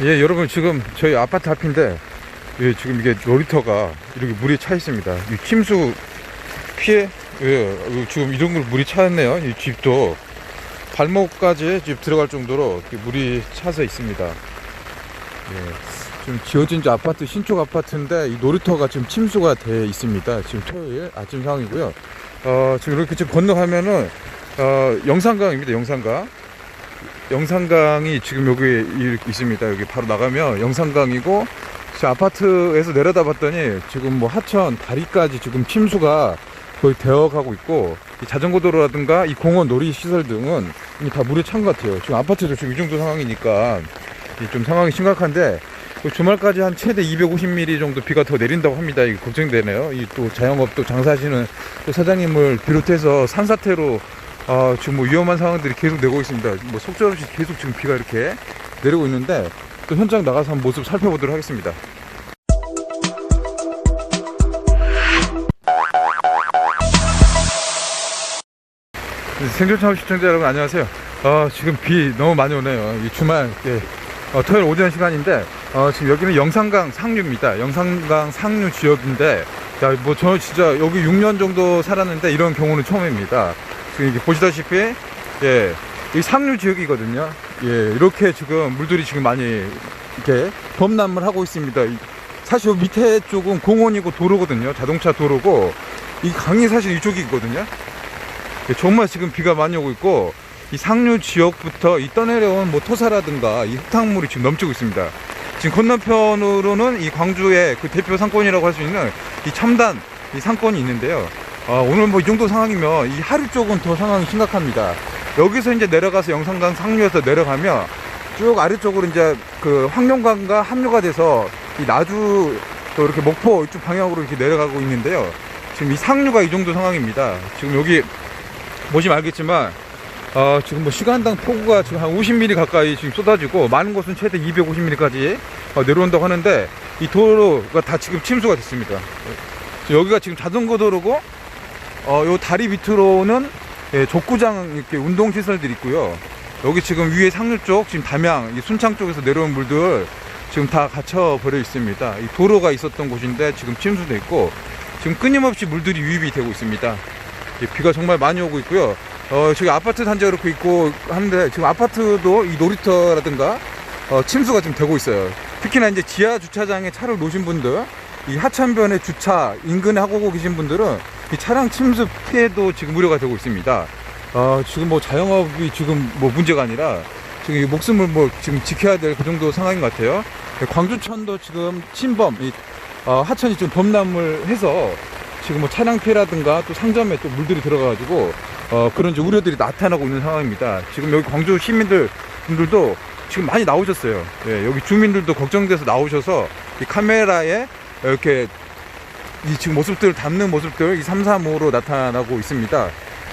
예, 여러분 지금 저희 아파트 앞인데 예, 지금 이게 놀이터가 이렇게 물이 차 있습니다. 이 침수 피해 예, 어, 지금 이 정도로 물이 차있네요. 이 집도 발목까지 집 들어갈 정도로 물이 차서 있습니다. 예, 지금 지어진 지 아파트 신축 아파트인데 이 놀이터가 지금 침수가 돼 있습니다. 지금 토요일 아침 상황이고요. 어, 지금 이렇게 지금 건너가면은 어, 영산강입니다. 영산강. 영산강이 지금 여기 있습니다. 여기 바로 나가면 영산강이고 아파트에서 내려다 봤더니 지금 뭐 하천 다리까지 지금 침수가 거의 되어가고 있고 이 자전거 도로라든가 이 공원 놀이 시설 등은 다 물에 찬 것 같아요. 지금 아파트도 지금 이 정도 상황이니까 이좀 상황이 심각한데 또 주말까지 한 최대 250mm 정도 비가 더 내린다고 합니다. 이게 걱정되네요. 이 또 자영업 또 장사하시는 또 사장님을 비롯해서 산사태로 아, 지금 뭐 위험한 상황들이 계속 내고 있습니다. 뭐 속절없이 계속 지금 비가 이렇게 내리고 있는데 또 현장 나가서 한번 모습 살펴보도록 하겠습니다. 생존 처음 시청자 여러분 안녕하세요. 어, 지금 비 너무 많이 오네요. 이 주말 예, 어, 토요일 오전 시간인데 어, 지금 여기는 영산강 상류입니다. 영산강 상류 지역인데 야, 뭐저 진짜 여기 6년 정도 살았는데 이런 경우는 처음입니다. 이게 보시다시피 예, 이 상류 지역이거든요. 예, 이렇게 지금 물들이 지금 많이 이렇게 범람을 하고 있습니다. 이- 사실 요 밑에 쪽은 공원이고 도로거든요. 자동차 도로고 이 강이 사실 이쪽이 있거든요. 예, 정말 지금 비가 많이 오고 있고 이 상류 지역부터 이 떠내려온 뭐 토사라든가 이 흙탕물이 지금 넘치고 있습니다. 지금 건너편으로는 이 광주의 그 대표 상권이라고 할 수 있는 이 첨단 이 상권이 있는데요. 아, 오늘 뭐 이 정도 상황이면 이 하류 쪽은 더 상황이 심각합니다. 여기서 이제 내려가서 영산강 상류에서 내려가면 쭉 아래쪽으로 이제 그 황룡강과 합류가 돼서 이 나주 또 이렇게 목포 이쪽 방향으로 이렇게 내려가고 있는데요. 지금 이 상류가 이 정도 상황입니다. 지금 여기 보시면 알겠지만 어, 지금 뭐 시간당 폭우가 지금 한 50mm 가까이 지금 쏟아지고 많은 곳은 최대 250mm까지 어, 내려온다고 하는데 이 도로가 다 지금 침수가 됐습니다. 여기가 지금 자전거 도로고 어, 요 다리 밑으로는 예, 족구장 이렇게 운동 시설들이 있고요. 여기 지금 위에 상류 쪽 지금 담양 이 순창 쪽에서 내려온 물들 지금 다 갇혀 버려 있습니다. 이 도로가 있었던 곳인데 지금 침수돼 있고 지금 끊임없이 물들이 유입이 되고 있습니다. 예, 비가 정말 많이 오고 있고요. 어, 저기 아파트 단지가 이렇게 있고 하는데 지금 아파트도 이 놀이터라든가 어, 침수가 지금 되고 있어요. 특히나 이제 지하 주차장에 차를 놓으신 분들, 이 하천변에 주차 인근에 하고 계신 분들은 이 차량 침수 피해도 지금 우려가 되고 있습니다. 어, 지금 뭐 자영업이 지금 뭐 문제가 아니라 지금 이 목숨을 뭐 지금 지켜야 될 그 정도 상황인 것 같아요. 광주천도 지금 침범, 이 어, 하천이 지금 범람을 해서 지금 뭐 차량 피해라든가 또 상점에 또 물들이 들어가가지고 어, 그런 우려들이 나타나고 있는 상황입니다. 지금 여기 광주 시민들 분들도 지금 많이 나오셨어요. 예, 여기 주민들도 걱정돼서 나오셔서 이 카메라에 이렇게 이 지금 모습들을 담는 모습들 이 3, 3, 5로 나타나고 있습니다.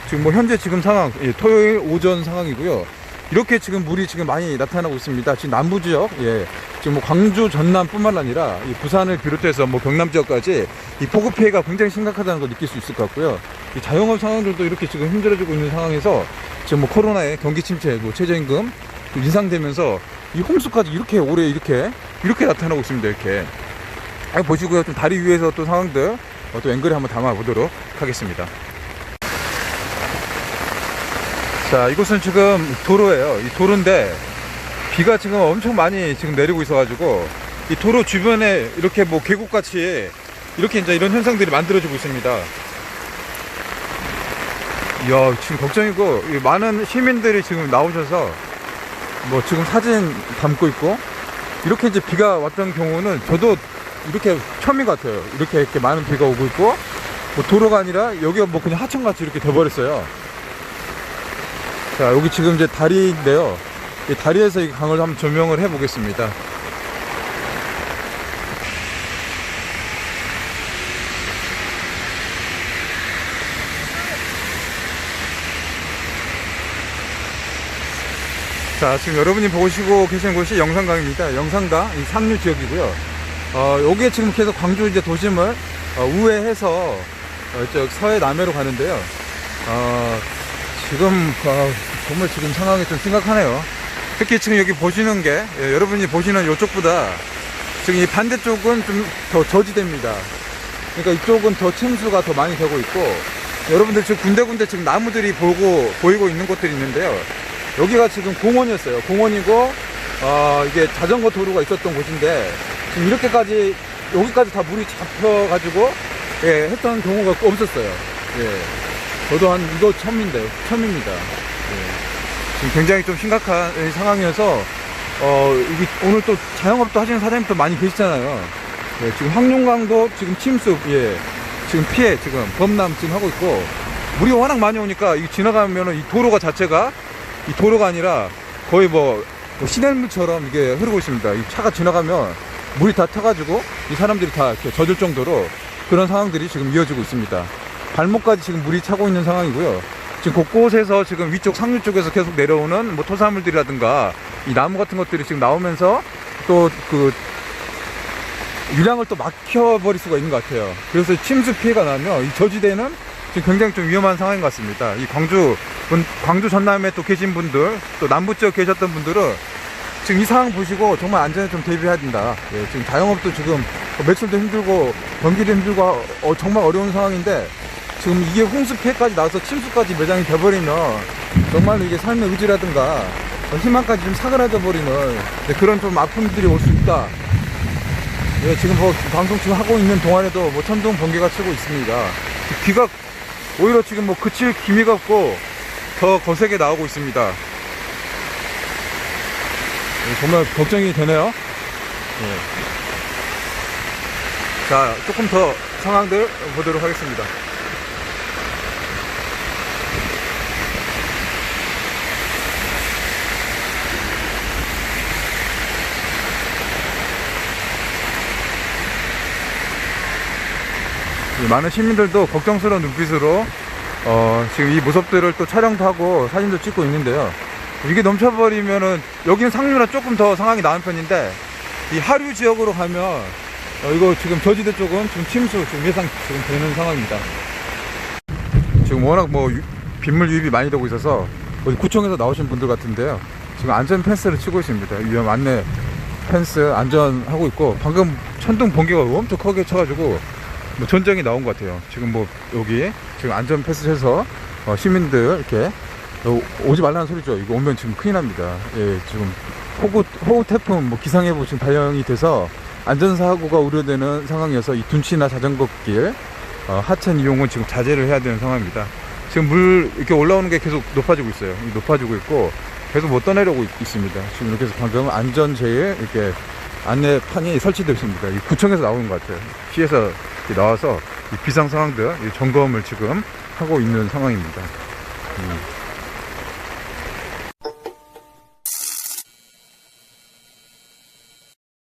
지금 뭐 현재 지금 상황, 예, 토요일 오전 상황이고요. 이렇게 지금 물이 지금 많이 나타나고 있습니다. 지금 남부 지역, 예, 지금 뭐 광주 전남뿐만 아니라 이 부산을 비롯해서 뭐 경남 지역까지 이 폭우 피해가 굉장히 심각하다는 걸 느낄 수 있을 것 같고요. 이 자영업 상황들도 이렇게 지금 힘들어지고 있는 상황에서 지금 뭐 코로나의 경기 침체, 뭐 최저임금 또 인상되면서 이 홍수까지 이렇게 올해 이렇게 이렇게 나타나고 있습니다. 이렇게 아, 보시고요. 좀 다리 위에서 또 상황들 어, 또 앵글에 한번 담아 보도록 하겠습니다. 자, 이곳은 지금 도로예요. 이 도로인데 비가 지금 엄청 많이 지금 내리고 있어가지고 이 도로 주변에 이렇게 뭐 계곡같이 이렇게 이제 이런 현상들이 만들어지고 있습니다. 이야, 지금 걱정이고 이 많은 시민들이 지금 나오셔서 뭐 지금 사진 담고 있고 이렇게 이제 비가 왔던 경우는 저도 이렇게 처음인 것 같아요. 이렇게 이렇게 많은 비가 오고 있고 뭐 도로가 아니라 여기가 뭐 그냥 하천같이 이렇게 돼버렸어요. 자, 여기 지금 이제 다리인데요. 이 다리에서 이 강을 한번 조명을 해 보겠습니다. 자, 지금 여러분이 보시고 계신 곳이 영산강입니다. 영산강, 이 상류 지역이고요. 어, 요게 지금 계속 광주 이제 도심을 어, 우회해서 어, 저 서해 남해로 가는데요. 어, 지금 어, 정말 지금 상황이 좀 심각하네요. 특히 지금 여기 보시는 게 예, 여러분이 보시는 이쪽보다 지금 이 반대쪽은 좀 더 저지대입니다. 그러니까 이쪽은 더 침수가 더 많이 되고 있고 여러분들 지금 군데군데 지금 나무들이 보고 보이고 있는 곳들이 있는데요. 여기가 지금 공원이었어요. 공원이고 어, 이게 자전거 도로가 있었던 곳인데 이렇게까지 여기까지 다 물이 잡혀가지고 예, 했던 경우가 없었어요. 예. 저도 한 이거 처음인데 처음입니다. 예. 지금 굉장히 좀 심각한 상황이어서 어, 여기 오늘 또 자영업도 하시는 사장님도 많이 계시잖아요. 예, 지금 황룡강도 지금 침수, 예, 지금 피해, 지금 범람 지금 하고 있고, 물이 워낙 많이 오니까 이 지나가면은 이 도로가 자체가 이 도로가 아니라 거의 뭐, 뭐 시냇물처럼 이게 흐르고 있습니다. 이 차가 지나가면 물이 다 타가지고 이 사람들이 다 이렇게 젖을 정도로 그런 상황들이 지금 이어지고 있습니다. 발목까지 지금 물이 차고 있는 상황이고요. 지금 곳곳에서 지금 위쪽 상류 쪽에서 계속 내려오는 뭐 토사물들이라든가 이 나무 같은 것들이 지금 나오면서 또 그 유량을 또 막혀버릴 수가 있는 것 같아요. 그래서 침수 피해가 나면 이 저지대는 지금 굉장히 좀 위험한 상황인 것 같습니다. 이 광주, 분- 광주 전남에 또 계신 분들, 또 남부 지역 계셨던 분들은 지금 이 상황 보시고 정말 안전에 좀 대비해야 된다. 예, 지금 자영업도 지금 매출도 힘들고 경기도 힘들고 어, 정말 어려운 상황인데 지금 이게 홍수 피해까지 나와서 침수까지 매장이 돼버리면 정말로 이게 삶의 의지라든가 어, 희망까지 좀 사그라져 버리는 네, 그런 좀 아픔들이 올 수 있다. 예, 지금 뭐 방송 지금 하고 있는 동안에도 뭐 천둥 번개가 치고 있습니다. 비가 오히려 지금 뭐 그칠 기미가 없고 더 거세게 나오고 있습니다. 예, 정말 걱정이 되네요. 예. 자, 조금 더 상황들 보도록 하겠습니다. 이 많은 시민들도 걱정스러운 눈빛으로 어, 지금 이 모습들을 또 촬영도 하고 사진도 찍고 있는데요. 이게 넘쳐버리면은 여기는 상류나 조금 더 상황이 나은 편인데 이 하류 지역으로 가면 어, 이거 지금 저지대 쪽은 지금 침수 지금 예상 지금 되는 상황입니다. 지금 워낙 뭐 유- 빗물 유입이 많이 되고 있어서 구청에서 나오신 분들 같은데요. 지금 안전 펜스를 치고 있습니다. 위험 안내 펜스 안전하고 있고 방금 천둥 번개가 엄청 크게 쳐가지고 뭐 전쟁이 나온 것 같아요. 지금 뭐 여기 지금 안전 패스해서 어, 시민들 이렇게 어, 오지 말라는 소리죠. 이거 오면 지금 큰일 납니다. 예, 지금 호구 호우 태풍 뭐 기상예보 지금 발령이 돼서 안전사고가 우려되는 상황이어서 이 둔치나 자전거길 어, 하천 이용은 지금 자제를 해야 되는 상황입니다. 지금 물 이렇게 올라오는 게 계속 높아지고 있어요. 이 높아지고 있고 계속 못 떠내려고 있, 있습니다. 지금 이렇게 해서 방금 안전 제일 이렇게 안내판이 설치되어 있습니다. 이 구청에서 나오는 것 같아요. 시에서 이렇게 나와서 이 비상 상황들 이 점검을 지금 하고 있는 상황입니다. 음.